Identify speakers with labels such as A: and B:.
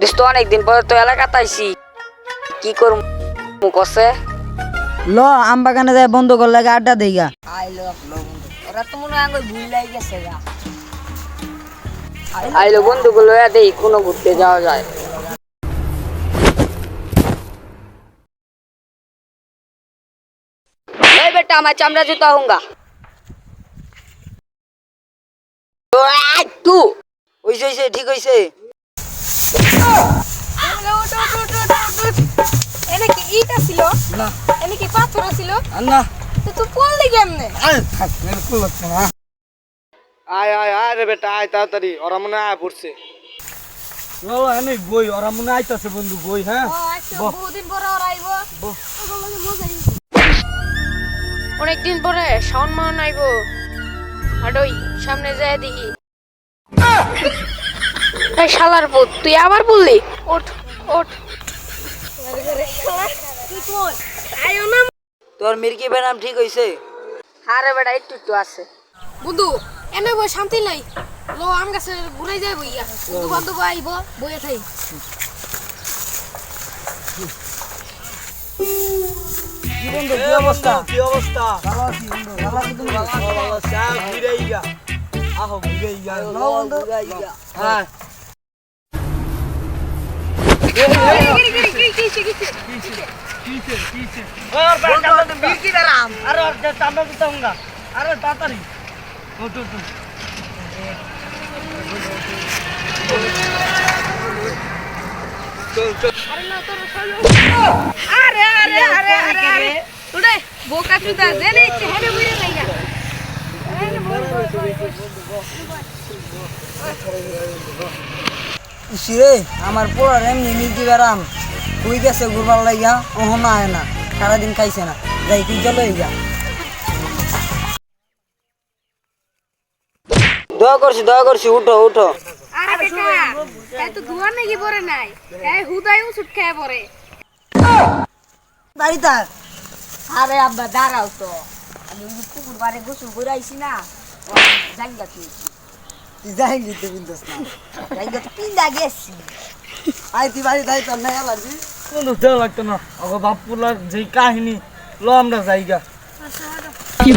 A: দোস্ত অনেকদিন পরে তো এলাকাতে আইছি কি করব কসে
B: ল আম বাগানে যায় বন্ধ কর লাগে আড্ডা দেই গা দেইগা
A: আইলো ওরা তো মনে আঙ্গুল ভুল লাগে গেছে গা। আইলো বন্ধুগুলো দেই কোনো ঘুরতে যাওয়া যায়। এই বেটা আমার চামড়া জুতা হুঙ্গা তু
B: হইছে হইছে ঠিক হইছে। না।
C: এনে কি পাথর ছিল
B: না।
C: তো তুই পড়লি কেমনে
B: আরে থাক মেরে কুল হচ্ছে না।
D: আয় আয় আয় রে বেটা আয় তাড়াতাড়ি ওরা মনে আয় পড়ছে।
B: ল ল বই ওরা মনে আইতাছে বন্ধু বই হ্যাঁ?
C: আচ্ছা বহুদিন পরে ওরা আইবো।
E: অনেকদিন পরে শাওন মান আইবো। হাডই সামনে যায় দেখি। শালার পুত তুই আবার বললি? ওঠ।
B: তোর মির্কি বেনাম ঠিক হইছে
A: আরে বেটা একটু একটু আছে
C: বন্ধু এনে বই শান্তি নাই লো আম গাছে ঘুরাই যাই বইয়া বন্ধু বান্ধব আইবো বইয়া থাই
B: কি বন্ধু কি অবস্থা
D: কি অবস্থা
B: ভালো আছি বন্ধু ভালো আছি তুমি
D: ভালো ভালো চা ঘুরেই গা আহো ঘুরেই গা
B: ল বন্ধু
D: হ্যাঁ আরে ওর যে চামড়া দিতে হুঙ্গা আরে তাড়াতাড়ি। উঠ উঠ উঠ। চল চল
C: আরে আরে আরে আরে আরে। তুই বোকা চুদা জেনে ইচ্ছে হেবে বইয়া
B: ইসিরে আমার পোড়ার এমনি মির্কি বেড়াম। তুই গেছে ঘুরবার লাগিয়া ওহন আয় না সারাদিন খাইছে না। যাই তুই চলে যা। দয়া করছি দয়া করছি উঠো উঠো।
C: আরে কাকা এ তো দুয়ার নাকি পরে নাই? এ হুদাই উঠুট খেয়ে পরে
B: বাড়িতে
A: আরে আব্বা দাঁড়াও তো। আমি ওই যে পুকুর বাড়ি গোসল করে আইছি না। জায়গা কি
B: তুই যাই দিতে বিন্দুস না।
A: জায়গা তো পিন্দা গেছি।
B: আই তুই বাড়িতে আই তোর নাই আলাজি
D: কোনো দেওয়া লাগতো না। ওগো বাপুলার যে কাহিনী লো আমরা
C: জায়গা কি